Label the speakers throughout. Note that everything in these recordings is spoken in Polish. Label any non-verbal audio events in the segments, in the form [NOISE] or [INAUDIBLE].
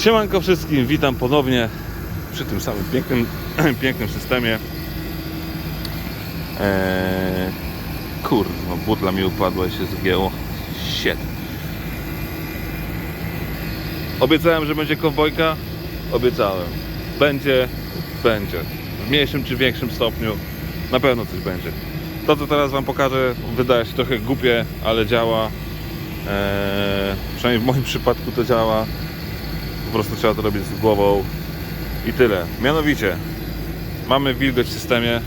Speaker 1: Siemanko wszystkim, witam ponownie przy tym samym pięknym, [CLEARS THROAT] pięknym systemie. Eee, kurwa, butla mi upadła i się zgięło. Shit. Obiecałem, że będzie kowbojka? Obiecałem. Będzie, będzie. W mniejszym czy większym stopniu na pewno coś będzie. To, co teraz Wam pokażę, wydaje się trochę głupie, ale działa. Eee, przynajmniej w moim przypadku to działa. Po prostu trzeba to robić z głową i tyle. Mianowicie, mamy wilgoć w systemie.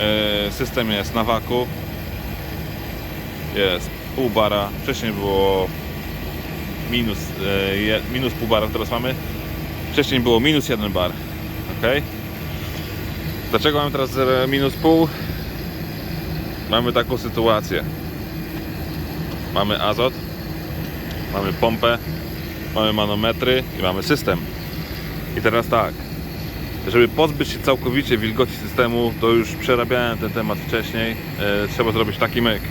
Speaker 1: Eee, System jest na waku. Jest pół bara. Wcześniej było minus, e, minus pół bara, teraz mamy. Wcześniej było minus jeden bar. Ok? Dlaczego mamy teraz e, minus pół? Mamy taką sytuację. Mamy azot, mamy pompę, mamy manometry i mamy system. I teraz tak, żeby pozbyć się całkowicie wilgoci systemu, to już przerabiałem ten temat wcześniej, e, trzeba zrobić taki myk.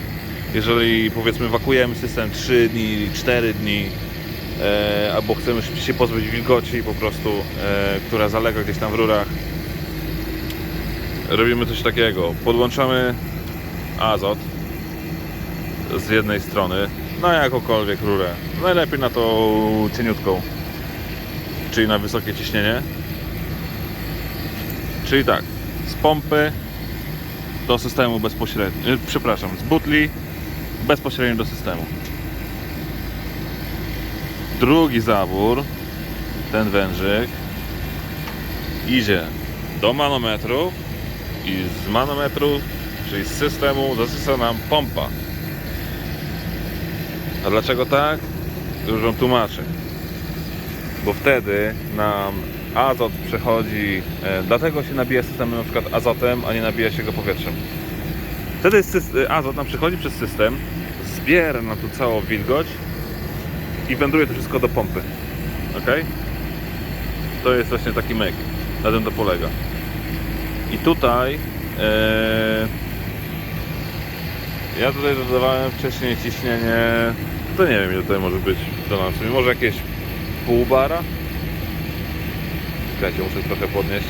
Speaker 1: Jeżeli powiedzmy wakujemy system 3 dni, 4 dni, e, albo chcemy się pozbyć wilgoci po prostu, e, która zalega gdzieś tam w rurach, robimy coś takiego. Podłączamy azot z jednej strony na jakąkolwiek rurę. Najlepiej na tą cieniutką, czyli na wysokie ciśnienie. Czyli tak, z pompy do systemu bezpośrednio, e, przepraszam, z butli bezpośrednio do systemu. Drugi zawór, ten wężyk, idzie do manometru i z manometru, czyli z systemu zasysa nam pompa. A dlaczego tak? Już Wam tłumaczę. Bo wtedy nam azot przechodzi, e, dlatego się nabija system na przykład azotem, a nie nabija się go powietrzem. Wtedy sys- azot nam przechodzi przez system, zbiera na tu całą wilgoć i wędruje to wszystko do pompy. Ok? To jest właśnie taki myk. Na tym to polega. I tutaj e, ja tutaj dodawałem wcześniej ciśnienie. To nie wiem ile tutaj może być do nas. Może jakieś pół bara? Czekajcie, muszę trochę podnieść.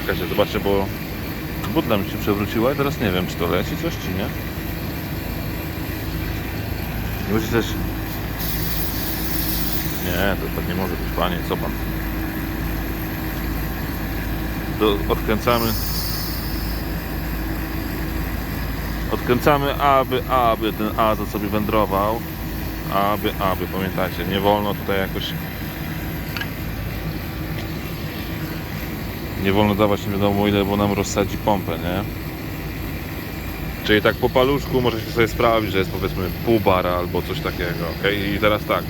Speaker 1: Czekajcie, zobaczcie, bo butla mi się przewróciła i teraz nie wiem, czy to leci coś, czy nie. Musi też... Nie, to tak nie może być, panie, co pan? To odkręcamy. Odkręcamy, aby, aby ten azot sobie wędrował. Aby, aby, pamiętajcie, nie wolno tutaj jakoś nie wolno dawać nie wiadomo ile, bo nam rozsadzi pompę, nie? Czyli tak po paluszku możecie sobie sprawdzić, że jest powiedzmy pół bara albo coś takiego, ok? I teraz tak.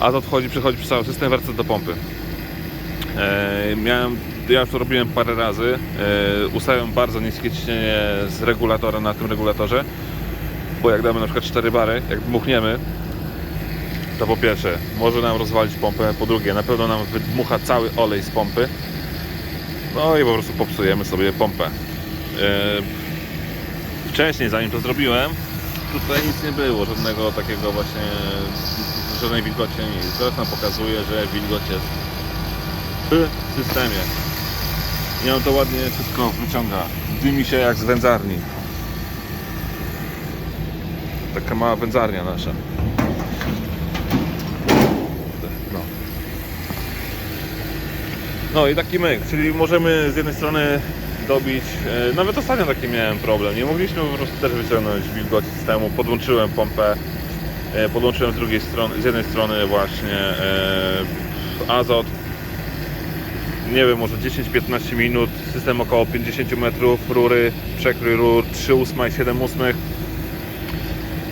Speaker 1: Azot wchodzi, przechodzi przez cały system, wraca do pompy. E, miałem, ja już to robiłem parę razy. E, ustawiam bardzo niskie ciśnienie z regulatora na tym regulatorze, bo jak damy na przykład 4 bary, jak dmuchniemy, to po pierwsze może nam rozwalić pompę, po drugie na pewno nam wydmucha cały olej z pompy. No i po prostu popsujemy sobie pompę. E, wcześniej, zanim to zrobiłem, tutaj nic nie było, żadnego takiego właśnie, żadnej wilgoci, nic. Teraz nam pokazuje, że wilgoć jest w systemie. I on to ładnie wszystko wyciąga. Dymi się jak z wędzarni. Taka mała wędzarnia nasza. No. No i taki myk, czyli możemy z jednej strony dobić, e, nawet ostatnio taki miałem problem, nie mogliśmy po prostu też wyciągnąć wilgoci systemu, podłączyłem pompę, e, podłączyłem z drugiej strony, z jednej strony właśnie e, azot, nie wiem, może 10-15 minut, system około 50 metrów, rury, przekrój rur 3 ósma i 7 ósmych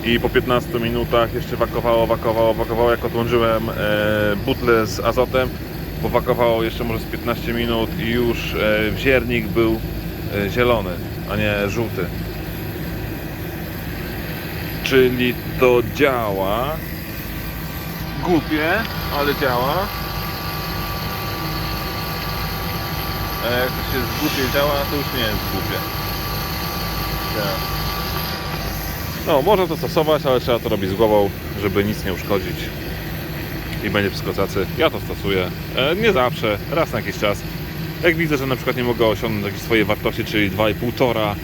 Speaker 1: i po 15 minutach jeszcze wakowało, wakowało, wakowało, jak odłączyłem e, butlę z azotem, powakowało jeszcze może z 15 minut i już e, wziernik był e, zielony, a nie żółty. Czyli to działa. Głupie, ale działa. A jak to się głupie działa, to już nie jest głupie. No, można to stosować, ale trzeba to robić z głową, żeby nic nie uszkodzić. I będzie wszystko cacy. Ja to stosuję. E, nie zawsze, raz na jakiś czas. Jak widzę, że na przykład nie mogę osiągnąć jakiejś swojej wartości, czyli 2,5 tora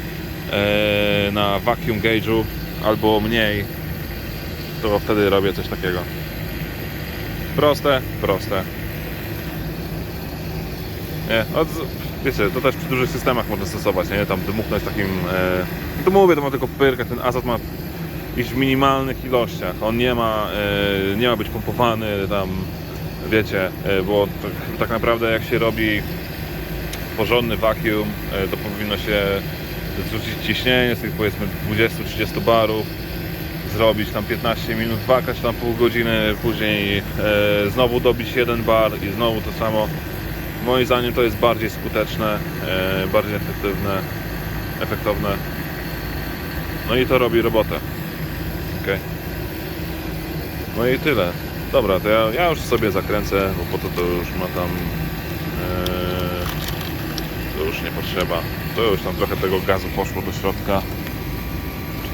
Speaker 1: e, na vacuum gauge'u albo mniej, to wtedy robię coś takiego. Proste, proste. Nie, z- wiecie, to też przy dużych systemach można stosować, nie? Tam dmuchnąć takim, e, to mówię, to ma tylko pyrkę, ten azot ma iść w minimalnych ilościach, on nie ma, e, nie ma być pompowany tam, wiecie, e, bo tak, tak naprawdę jak się robi porządny vacuum, e, to powinno się zrzucić ciśnienie z tych powiedzmy 20-30 barów, zrobić tam 15 minut waka, czy tam pół godziny, później e, znowu dobić jeden bar i znowu to samo. Moim zdaniem to jest bardziej skuteczne, e, bardziej efektywne, efektowne. No i to robi robotę. Ok. No i tyle. Dobra, to ja, ja już sobie zakręcę, bo po to to już ma tam. E, to już nie potrzeba. To już tam trochę tego gazu poszło do środka.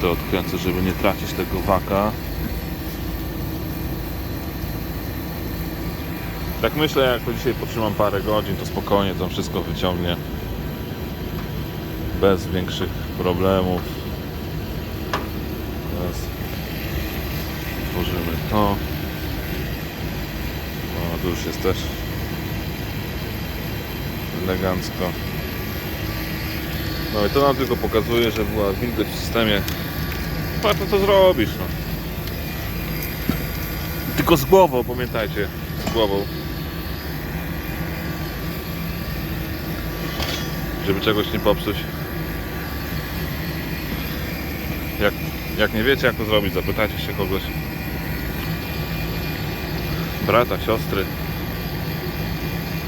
Speaker 1: To odkręcę, żeby nie tracić tego waka. Tak myślę, jak dzisiaj potrzymam parę godzin, to spokojnie to wszystko wyciągnie. Bez większych problemów. Teraz otworzymy to. O, tu już jest też elegancko. No i to nam tylko pokazuje, że była wilgoć w systemie. Warto to zrobić, no. Tylko z głową, pamiętajcie. Z głową. Żeby czegoś nie popsuć. Jak, jak nie wiecie jak to zrobić, zapytajcie się kogoś. Brata, siostry.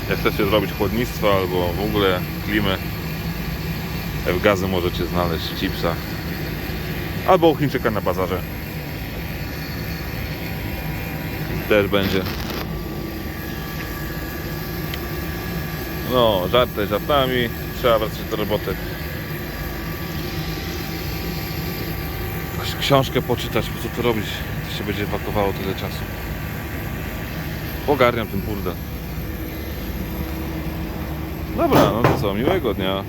Speaker 1: Jak chcecie zrobić chłodnictwo albo w ogóle klimę, w gazy możecie znaleźć chipsa. Albo u Chińczyka na bazarze. Też będzie. No, żarty żartami. Trzeba wracać do roboty. Książkę poczytać, po co to robić? To się będzie wakowało tyle czasu. Ogarniam ten burdel. Dobra, no to co, miłego dnia.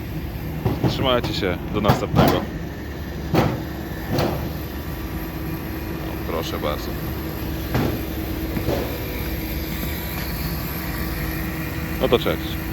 Speaker 1: Trzymajcie się, do następnego. No, proszę bardzo. No to cześć.